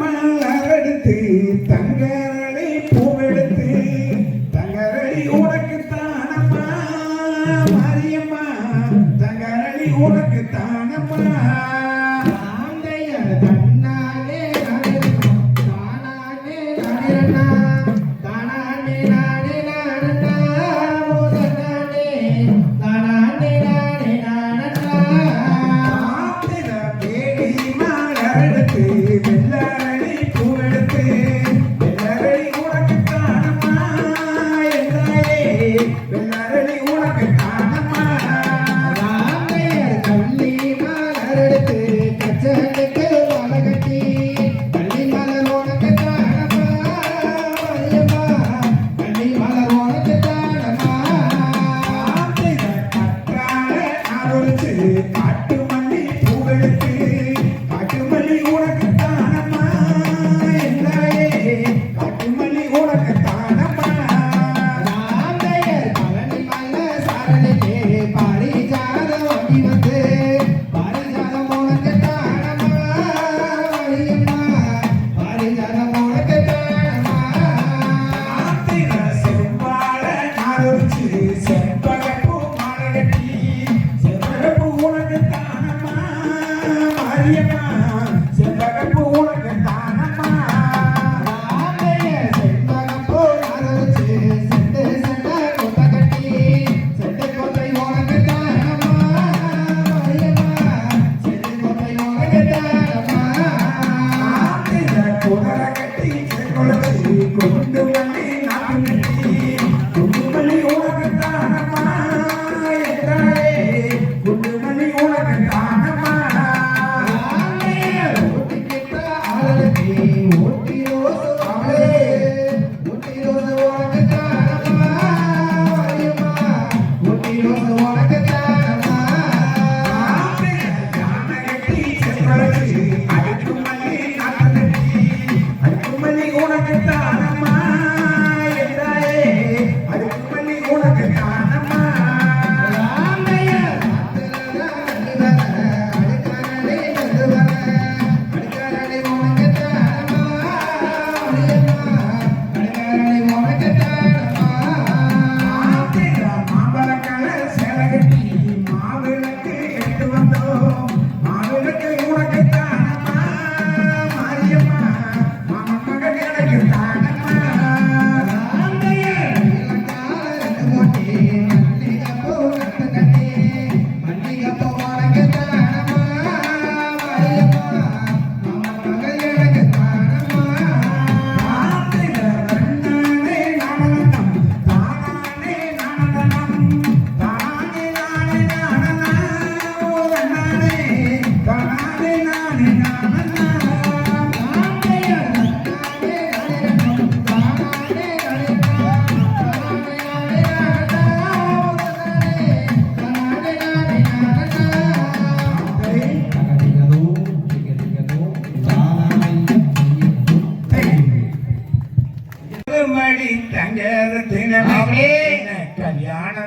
மணல் அடித்து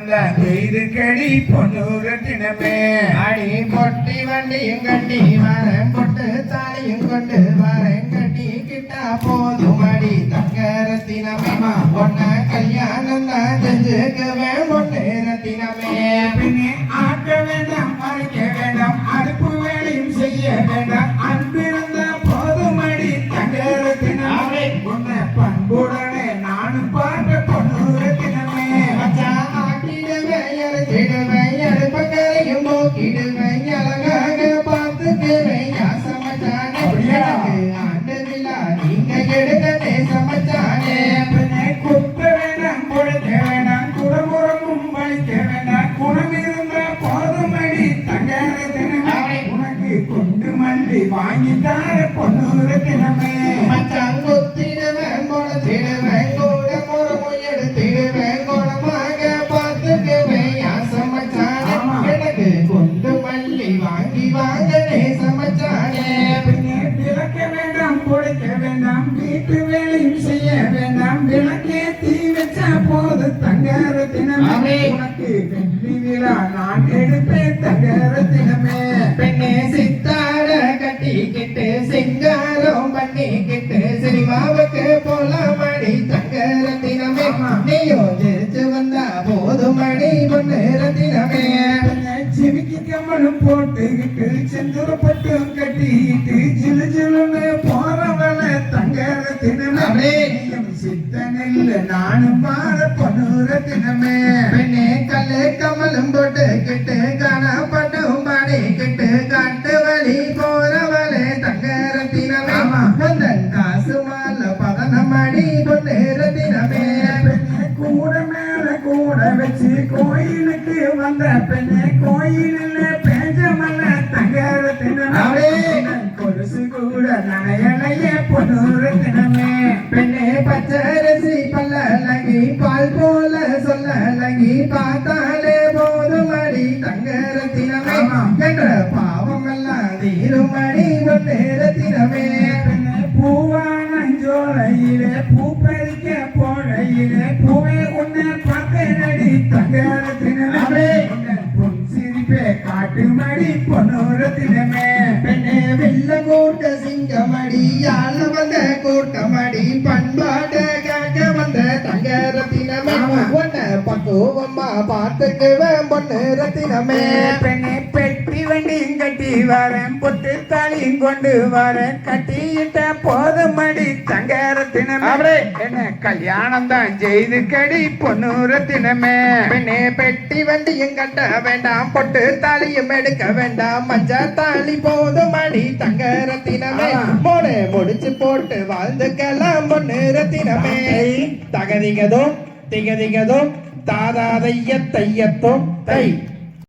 வந்த எய்து கடி பொண்ணுரட்டினமே அடி பொட்டி வண்டியும் கட்டி வரேன் பொட்டு தாலியும் கொண்டு வரேன் கட்டி கிட்டா போதும் அடி. தங்கரத்தினமே பொண்ண கல்யாணம் தான் செஞ்சுக்குவேன் பொண்ணு ரத்தினமே. பின்னே ஆக்க வேண்டாம் மறைக்க talking in கொடுக்க வேண்டாம் வீட்டு வேலையும் செய்ய வேண்டாம். விளக்கே தீ வச்சா போது தங்கர தினமே. உனக்கு வெற்றி விழா நான் எடுப்பேன் தங்கர தினமே. போட்டுக்கிட்டு செந்தூர பட்டும் கட்டிக்கிட்டு ஜிலு ஜிலுன்னு போறவள தங்கர தினமே. சித்தனில் நானும் பார பொண்ணுர தினமே. பெண்ணே கல்லு கமலும் போட்டு கிட்டு காணப்பட்டும். பாடி கிட்டு வழி போறவளே தங்க ரத்தினமே. வந்தன் காசு மால பதனம் அடி பொண்ணு ரத்தினமே கூட மேல கூட வச்சு கோயிலுக்கு வந்த பெண்ணே கோயிலில் கொலுசு கூட நனையனைய பொண்ணுர தினமே பெண்ணே பச்சரிசி பல்லலகி பால் போல சொல்லலகி பார்த்தாலே போதுமடி தங்க ரத்தினமே. என்ற பாவம் எல்லாம் தீருமடி பொண்ணு ரத்தினமே பெண்ணே பூவானஞ்சோலையிலே பூ பறிக்க போழையிலே பூவே உன்னை பார்த்தேனடி தங்கரத்தினமே. அவளே. பொன் சிரிப்பே காட்டு மடி பெண்ணே யாழ வந்த கூட்டமடி பண்பாடு கேட்க வந்த தங்க ரத்தினமே ஆமா. உன்னை பக்குவம்மா பார்த்துக்குவேன் பொண்ணு ரத்தினமே பெண்ணே பெட்டி வண்டியும் கட்டி வரேன். பொட்டு தாலியும் கொண்டு வரேன். கட்டியிட்ட போதும் மடி தங்கரத்தினமே. என்ன கல்யாணம் தான் செய்து கடி பொன்னூரத்தினமே. பெண்ணே பெட்டி வண்டியும் கட்ட வேண்டாம். பொட்டு தாலியும் எடுக்க வேண்டாம். மஞ்ச தாலி போதும் அடி தங்க ரத்தினமே ஆமா. மோனே முடிச்சு போட்டு வாழ்ந்துக்கலாம் பொண்ணு ரத்தினமே தகதிகதும் திகதிகதும் தாதாதைய தையத்தும் தை